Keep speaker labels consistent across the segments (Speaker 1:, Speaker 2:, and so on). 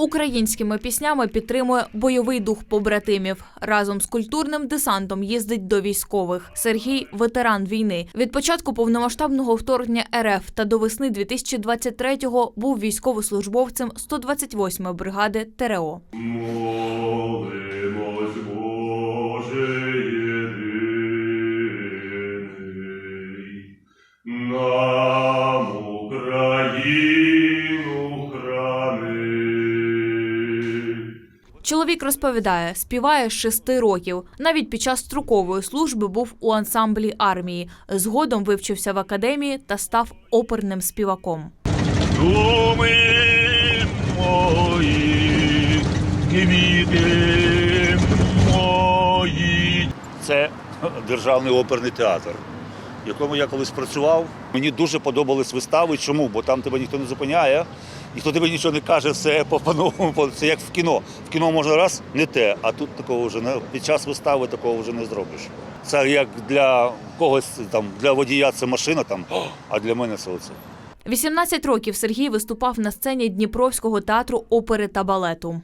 Speaker 1: Українськими піснями підтримує бойовий дух побратимів. Разом з культурним десантом їздить до військових. Сергій ветеран війни. Від початку повномасштабного вторгнення РФ та до весни 2023-го був військовослужбовцем 128-ї бригади ТРО.
Speaker 2: Молимось,
Speaker 1: Чоловік розповідає, співає з шести років. Навіть під час строкової служби був у ансамблі армії. Згодом вивчився в академії та став оперним співаком.
Speaker 2: Думи мої, квіти мої. Це державний оперний театр, в якому я колись працював. Мені дуже подобались вистави. Чому? Бо там тебе ніхто не зупиняє, ніхто тебе нічого не каже, все по по-новому. Це як в кіно. В кіно можна раз не те, а тут такого вже не під час вистави такого вже не зробиш. Це як для когось там для водія це машина, там, а для мене це оце.
Speaker 1: 18 років Сергій виступав на сцені Дніпровського театру опери та балету.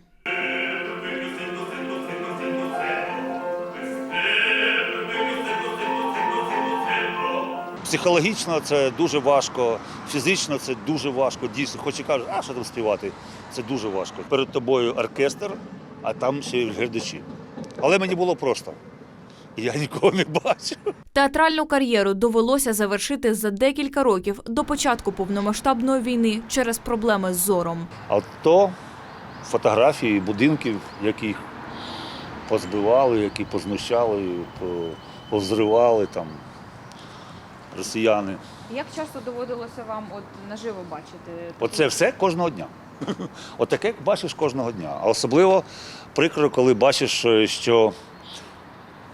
Speaker 2: Психологічно це дуже важко, фізично це дуже важко. Дійсно, хоч і кажуть, а що там співати? Це дуже важко. Перед тобою оркестр, а там ще й глядачі. Але мені було просто. Я нікого не бачив.
Speaker 1: Театральну кар'єру довелося завершити за декілька років до початку повномасштабної війни через проблеми з зором.
Speaker 2: А то фотографії будинків, яких позбивали, які познущали, по- повзривали там росіяни.
Speaker 1: Як часто доводилося вам от наживо бачити?
Speaker 2: Оце все кожного дня. Отаке бачиш кожного дня. А особливо прикро, коли бачиш, е, що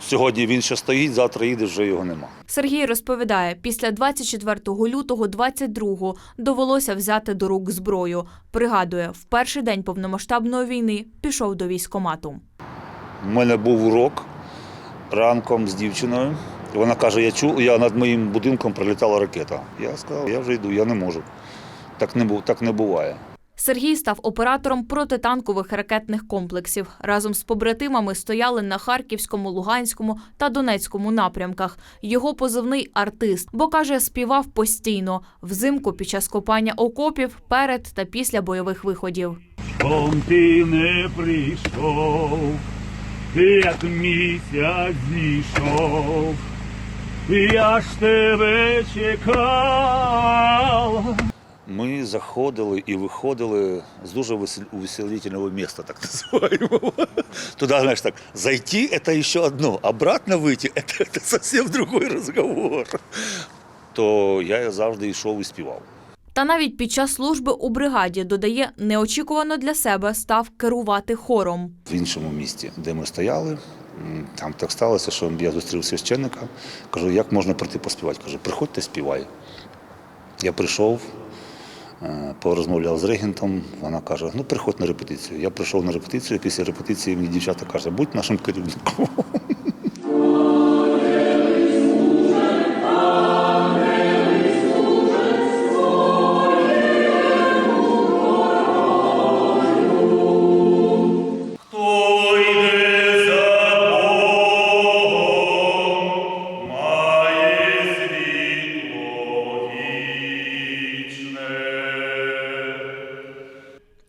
Speaker 2: сьогодні він ще стоїть, завтра їде, вже його нема.
Speaker 1: Сергій розповідає, після 24 лютого 22-го довелося взяти до рук зброю. Пригадує, в перший день повномасштабної війни пішов до військомату.
Speaker 2: У мене був урок ранком з дівчиною. І Вона каже: я чу, я над моїм будинком прилітала ракета. Я сказав, я вже йду, я не можу. Так не, бу- так не буває.
Speaker 1: Сергій став оператором протитанкових ракетних комплексів. Разом з побратимами стояли на Харківському, Луганському та Донецькому напрямках. Його позивний артист, бо каже, співав постійно взимку під час копання окопів перед та після бойових виходів.
Speaker 2: Он ти не прийшов, як місяць зійшов, я ж тебе чекав. Ми заходили і виходили з дуже весел- увеселительного міста, так називаємо. Туди, знаєш, так, зайти – це ще одно, обратно вийти – це, це зовсім другой розговор. То я завжди йшов і співав.
Speaker 1: Та навіть під час служби у бригаді додає, неочікувано для себе став керувати хором.
Speaker 2: в іншому місті, де ми стояли. Там так сталося, що я зустрів священника. Кажу, як можна прийти поспівати? Каже, приходьте, співай. Я прийшов, е, порозмовляв з регентом. Вона каже: ну приходь на репетицію. Я прийшов на репетицію. Після репетиції мені дівчата каже, будь нашим керівником.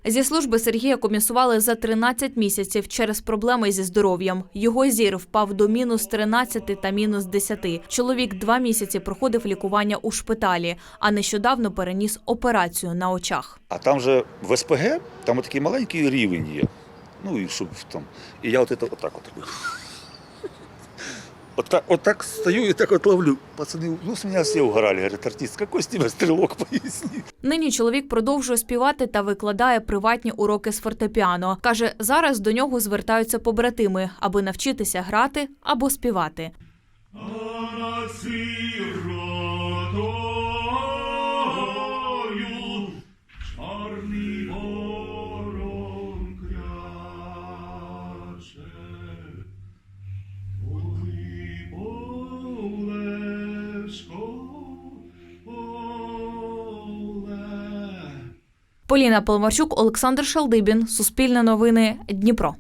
Speaker 1: Зі служби Сергія комісували за 13 місяців через проблеми зі здоров'ям. Його зір впав до мінус 13 та мінус 10. Чоловік два місяці проходив лікування у шпиталі, а нещодавно переніс операцію на очах.
Speaker 2: А там же в СПГ, там такий маленький рівень є. Ну і щоб там. І я от це отак от Отак, так стою і так от ловлю. Пацани, ну з мене всі угорали. Говорить, артист, з тебе стрілок поясні.
Speaker 1: Нині чоловік продовжує співати та викладає приватні уроки з фортепіано. Каже, зараз до нього звертаються побратими, аби навчитися грати або співати. Поліна Полмарчук, Олександр Шалдибін, Суспільне новини, Дніпро.